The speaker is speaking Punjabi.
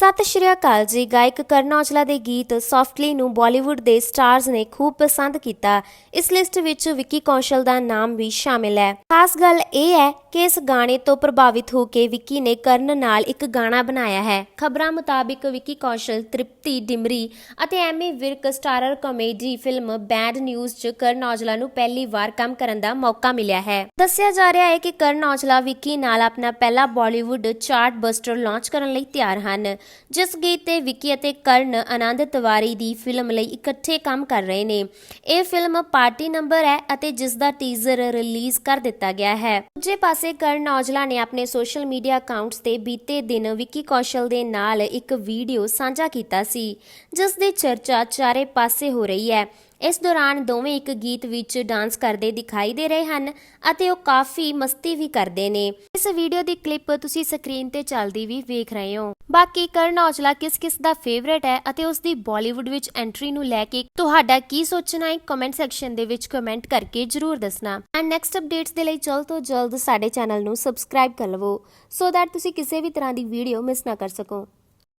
ਸਤਿ ਸ਼੍ਰੀ ਅਕਾਲ ਜੀ। ਗਾਇਕ ਕਰਨ ਔਜਲਾ ਦੇ ਗੀਤ ਸੌਫਟਲੀ ਨੂੰ ਬਾਲੀਵੁੱਡ ਦੇ ਸਟਾਰਸ ਨੇ ਖੂਬ ਪਸੰਦ ਕੀਤਾ। ਇਸ ਲਿਸਟ ਵਿੱਚ ਵਿੱਕੀ ਕੌਸ਼ਲ ਦਾ ਨਾਮ ਵੀ ਸ਼ਾਮਿਲ ਹੈ। ਖਾਸ ਗੱਲ ਇਹ ਹੈ ਕਿ ਇਸ ਗਾਣੇ ਤੋਂ ਪ੍ਰਭਾਵਿਤ ਹੋ ਕੇ ਵਿੱਕੀ ਨੇ ਕਰਨ ਨਾਲ ਇੱਕ ਗਾਣਾ ਬਣਾਇਆ ਹੈ। ਖਬਰਾਂ ਮੁਤਾਬਿਕ ਵਿੱਕੀ ਕੌਸ਼ਲ, ਤ੍ਰਿਪਤੀ, ਡਿਮਰੀ ਅਤੇ Ammy Virk starrer comedy film bad news 'ਚ ਕਰਨ ਔਜਲਾ ਨੂੰ ਪਹਿਲੀ ਵਾਰ ਕੰਮ ਕਰਨ ਦਾ ਮੌਕਾ ਮਿਲਿਆ ਹੈ। ਦੱਸਿਆ ਜਾ ਰਿਹਾ ਹੈ ਕਿ ਕਰਨ ਔਜਲਾ ਵਿੱਕੀ ਨਾਲ ਆਪਣਾ ਪਹਿਲਾ ਬਾਲੀਵੁੱਡ ਚਾਰਟ ਬਸਟਰ ਲਾਂਚ ਕਰਨ ਲਈ ਤਿਆਰ ਹਨ। ਜਿਸ ਗੀਤ ਤੇ ਵਿੱਕੀ ਅਤੇ ਕਰਨ ਆਨੰਦ ਤਿਵਾਰੀ ਦੀ ਫਿਲਮ ਲਈ ਇਕੱਠੇ ਕੰਮ ਕਰ ਰਹੇ ਨੇ। ਇਹ ਫਿਲਮ ਪਾਰਟੀ ਨੰਬਰ ਹੈ ਅਤੇ ਜਿਸ ਦਾ ਟੀਜ਼ਰ ਰਿਲੀਜ਼ ਕਰ ਦਿੱਤਾ ਗਿਆ ਹੈ। ਦੂਜੇ ਪਾਸੇ ਕਰਨ ਔਜਲਾ ਨੇ ਆਪਣੇ ਸੋਸ਼ਲ ਮੀਡੀਆ ਅਕਾਊਂਟਸ ਤੇ ਬੀਤੇ ਦਿਨ ਵਿੱਕੀ ਕੌਸ਼ਲ ਦੇ ਨਾਲ ਇੱਕ ਵੀਡੀਓ ਸਾਂਝਾ ਕੀਤਾ ਸੀ, ਜਿਸ ਦੀ ਚਰਚਾ ਚਾਰੇ ਪਾਸੇ ਹੋ ਰਹੀ ਹੈ। ਇਸ ਦੌਰਾਨ ਦੋਵੇਂ ਇੱਕ ਗੀਤ ਵਿੱਚ ਡਾਂਸ ਕਰਦੇ ਦਿਖਾਈ ਦੇ ਰਹੇ ਹਨ ਅਤੇ ਉਹ ਕਾਫੀ ਮਸਤੀ ਵੀ ਕਰਦੇ ਨੇ। ਇਸ ਵੀਡੀਓ ਦੀ ਕਲਿੱਪ ਤੁਸੀਂ ਸਕਰੀਨ ਤੇ ਚੱਲਦੀ ਵੀ ਵੇਖ ਰਹੇ ਹੋ। ਬਾਕੀ ਕਰਨ ਔਜਲਾ ਕਿਸ ਕਿਸ ਦਾ ਫੇਵਰੇਟ ਹੈ ਅਤੇ ਉਸ ਦੀ ਬਾਲੀਵੁੱਡ ਵਿੱਚ ਐਂਟਰੀ ਨੂੰ ਲੈ ਕੇ ਤੁਹਾਡਾ ਕੀ ਸੋਚਣਾ ਹੈ ਕਮੈਂਟ ਸੈਕਸ਼ਨ ਦੇ ਵਿੱਚ ਕਮੈਂਟ ਕਰਕੇ ਜਰੂਰ ਦੱਸਣਾ। ਐਂਡ ਨੈਕਸਟ ਅਪਡੇਟਸ ਦੇ ਲਈ ਜਲਦ ਤੋਂ ਜਲਦ ਸਾਡੇ ਚੈਨਲ ਨੂੰ ਸਬਸਕ੍ਰਾਈਬ ਕਰ ਲਵੋ। ਸੋ ਦੈਟ ਤੁਸੀਂ ਕਿਸੇ ਵੀ ਤਰ੍ਹਾਂ ਦੀ ਵੀਡੀਓ ਮਿਸ ਨਾ ਕਰ ਸਕੋ।